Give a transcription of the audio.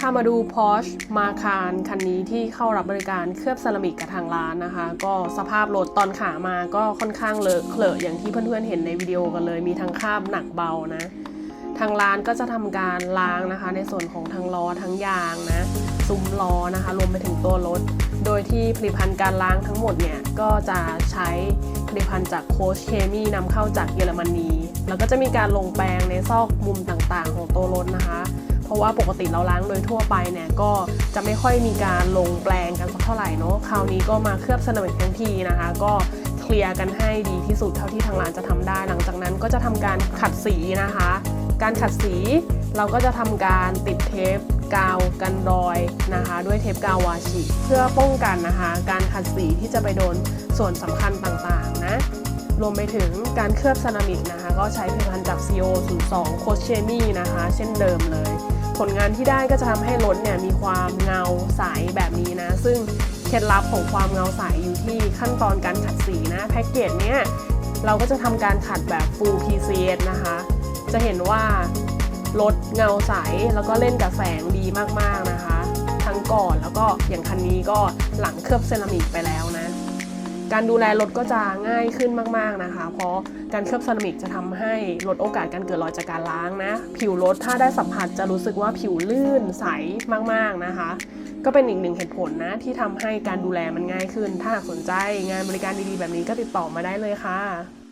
พามาดู Porsche Macan คันนี้ที่เข้ารับบริการเคลือบเซรามิกกับทางร้านนะคะ ก็สภาพรถตอนขามาก็ค่อนข้างเลอะเคลอะอย่างที่เพื่อนๆเห็นในวิดีโอกันเลย มีทั้งคราบหนักเบานะ ทางร้านก็จะทำการล้างนะคะ ในส่วนของทั้งล้อทั้งยางนะซุ้มล้อนะคะ รวมไปถึงตัวรถ โดยที่ผลิตภัณฑ์การล้างทั้งหมดเนี่ยก็จะใช้ผลิตภัณฑ์จากโคชเคมีนำเข้าจากเยอรมนีแล้วก็จะมีการลงแปรงในซอกมุมต่างๆ ของตัวรถนะคะ เพราะว่าปกติเราล้างโดยทั่วไปเนี่ยก็จะไม่ค่อยมีการลงแปลงกันสักเท่าไหร่เนาะคราวนี้ก็มาเคลือบเซรามิกทั้งทีนะคะ ก็เคลียร์กันให้ดีที่สุดเท่าที่ทางร้านจะทำได้ หลังจากนั้นก็จะทำการขัดสีนะคะ การขัดสีเราก็จะทำการติดเทปกาวกันรอยนะคะ ด้วยเทปกาววาชิเพื่อป้องกันนะคะ การขัดสีที่จะไปโดนส่วนสำคัญต่างๆนะรวมไปถึงการเคลือบเซรามิกนะคะ ก็ใช้ผลิตภัณฑ์จาก CO 0 2 โคชเชมี่นะคะ เช่นเดิมเลย ผลงานที่ได้ก็จะทำให้รถเนี่ยมีความเงาใสแบบนี้นะ ซึ่งเคล็ดลับของความเงาใสอยู่ที่ขั้นตอนการขัดสีนะแพ็กเกจเนี่ยเราก็จะทำการขัดแบบ full PCS นะคะ จะเห็นว่ารถเงาใสแล้วก็เล่นกับแสงดีมากๆนะคะ ทั้งก่อนแล้วก็อย่างคันนี้ก็หลังเคลือบเซรามิกไปแล้วนะ การดูแลรถก็จะง่ายขึ้นมาก ๆนะคะ เพราะการเคลือบเซรามิกจะทำให้ลดโอกาสการเกิดรอยจากการล้างนะ ผิวรถถ้าได้สัมผัสจะรู้สึกว่าผิวลื่นใสมากๆนะคะ ก็เป็นอีกหนึ่งเหตุผลนะ ที่ทำให้การดูแลมันง่ายขึ้น ถ้าสนใจงานบริการดีๆแบบนี้ก็ติดต่อมาได้เลยค่ะ